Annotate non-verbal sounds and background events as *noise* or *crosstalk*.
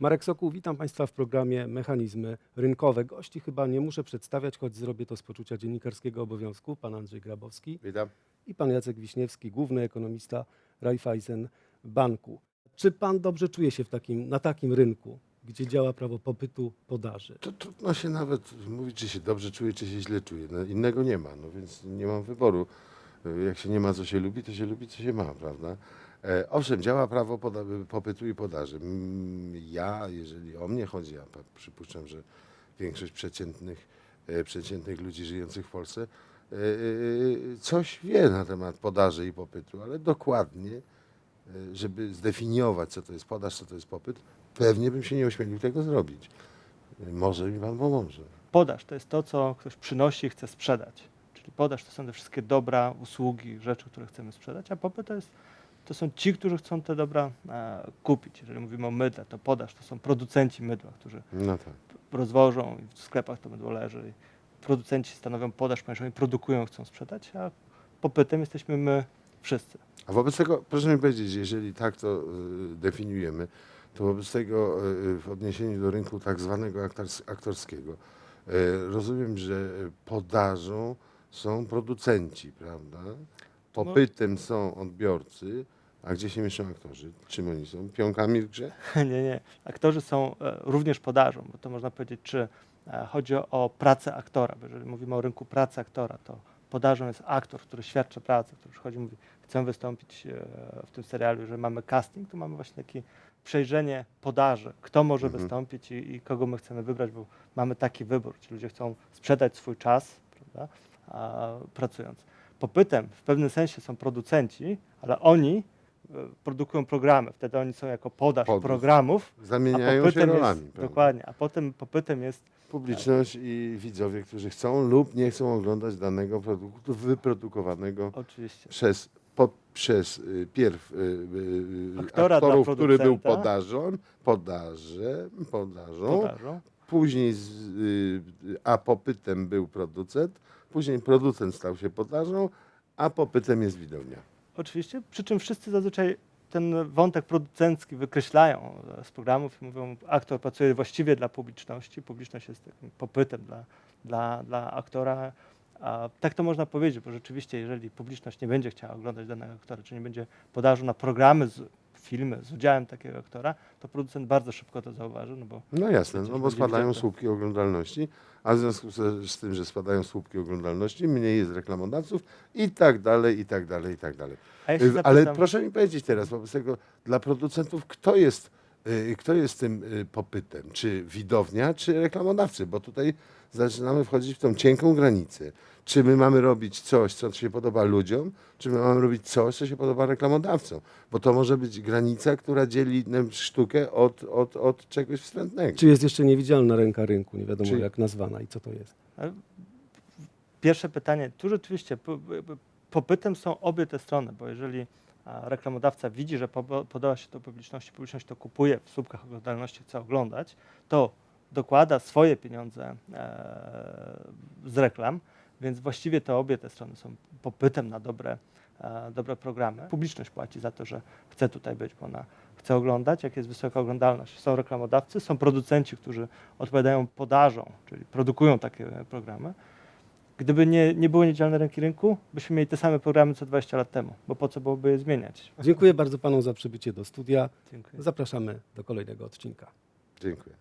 Marek Sokół, witam Państwa w programie Mechanizmy Rynkowe. Gości chyba nie muszę przedstawiać, choć zrobię to z poczucia dziennikarskiego obowiązku. Pan Andrzej Grabowski Witam. i pan Jacek Wiśniewski, główny ekonomista Raiffeisen Banku. Czy pan dobrze czuje się w takim, na takim rynku, gdzie działa prawo popytu, podaży? To trudno się nawet mówić, czy się dobrze czuje, czy się źle czuje. No, innego nie ma, no więc nie mam wyboru. Jak się nie ma, co się lubi, to się lubi, co się ma, prawda? E, owszem, działa prawo popytu i podaży. Ja, jeżeli o mnie chodzi, ja pa- przypuszczam, że większość przeciętnych, e, przeciętnych ludzi żyjących w Polsce e, coś wie na temat podaży i popytu, ale dokładnie, żeby zdefiniować, co to jest podaż, co to jest popyt, pewnie bym się nie ośmielił tego zrobić. Może mi pan pomoże. Podaż to jest to, co ktoś przynosi i chce sprzedać. Czyli podaż to są te wszystkie dobra, usługi, rzeczy, które chcemy sprzedać, a popyt to, jest, to są ci, którzy chcą te dobra e, kupić. Jeżeli mówimy o mydle, to podaż to są producenci mydła, którzy No tak. rozwożą i w sklepach to mydło leży. Producenci stanowią podaż, ponieważ oni produkują, chcą sprzedać, a popytem jesteśmy my wszyscy. A wobec tego, proszę mi powiedzieć, jeżeli tak to y, definiujemy, to wobec tego y, w odniesieniu do rynku tak zwanego aktors- aktorskiego, y, rozumiem, że podażą są producenci, prawda? Popytem są odbiorcy, a gdzie się mieszczą aktorzy? Czym oni są? Pionkami w grze? *laughs* nie, nie. Aktorzy są e, również podażą, bo to można powiedzieć, czy e, chodzi o pracę aktora. Bo jeżeli mówimy o rynku pracy aktora, to podażą jest aktor, który świadczy pracę, który przychodzi i mówi, chcę wystąpić e, w tym serialu. Jeżeli mamy casting, to mamy właśnie takie przejrzenie podaży, kto może Mhm. wystąpić i, i kogo my chcemy wybrać, bo mamy taki wybór. Ci ludzie chcą sprzedać swój czas, prawda, a, pracując. Popytem w pewnym sensie są producenci, ale oni produkują programy. Wtedy oni są jako podaż Podróż. programów, a Zamieniają się rolami. jest, prawda? dokładnie, a potem popytem jest Publiczność i widzowie, którzy chcą lub nie chcą oglądać danego produktu wyprodukowanego oczywiście przez, po, przez y, pierw y, y, Aktora dla aktorów, który był podażą, podażę, podażą, podażą. później z, y, a popytem był producent, później producent stał się podażą, a popytem jest widownia. Oczywiście, przy czym wszyscy zazwyczaj ten wątek producencki wykreślają z programów i mówią, aktor pracuje właściwie dla publiczności, publiczność jest takim popytem dla, dla, dla aktora. A tak to można powiedzieć, bo rzeczywiście, jeżeli publiczność nie będzie chciała oglądać danego aktora, czy nie będzie podażu na programy, z, filmy z udziałem takiego aktora, to producent bardzo szybko to zauważy, no bo No jasne, no bo spadają słupki oglądalności, a w związku z, tym, że spadają słupki oglądalności, mniej jest reklamodawców i tak dalej, i tak dalej, i tak dalej. Ja Y, Ale proszę mi powiedzieć teraz wobec tego, dla producentów, kto jest, kto jest tym y, popytem? Czy widownia, czy reklamodawcy? Bo tutaj zaczynamy wchodzić w tą cienką granicę. Czy my mamy robić coś, co się podoba ludziom, czy my mamy robić coś, co się podoba reklamodawcom? Bo to może być granica, która dzieli nam sztukę od, od, od czegoś wstrętnego. Czy jest jeszcze niewidzialna ręka rynku, nie wiadomo Czy- jak nazwana i co to jest? Pierwsze pytanie, tu rzeczywiście po- po- popytem są obie te strony, bo jeżeli reklamodawca widzi, że po- podoba się to publiczności, publiczność to kupuje w słupkach oglądalności, chce oglądać, to dokłada swoje pieniądze e, z reklam, więc właściwie te obie te strony są popytem na dobre, e, dobre programy. Publiczność płaci za to, że chce tutaj być, bo ona chce oglądać, jak jest wysoka oglądalność. Są reklamodawcy, są producenci, którzy odpowiadają podażą, czyli produkują takie programy. Gdyby nie, nie było niedzielnej ręki rynku, byśmy mieli te same programy co 20 lat temu, bo po co byłoby je zmieniać? Dziękuję bardzo panu za przybycie do studia. Dziękuję. Zapraszamy do kolejnego odcinka. Dziękuję.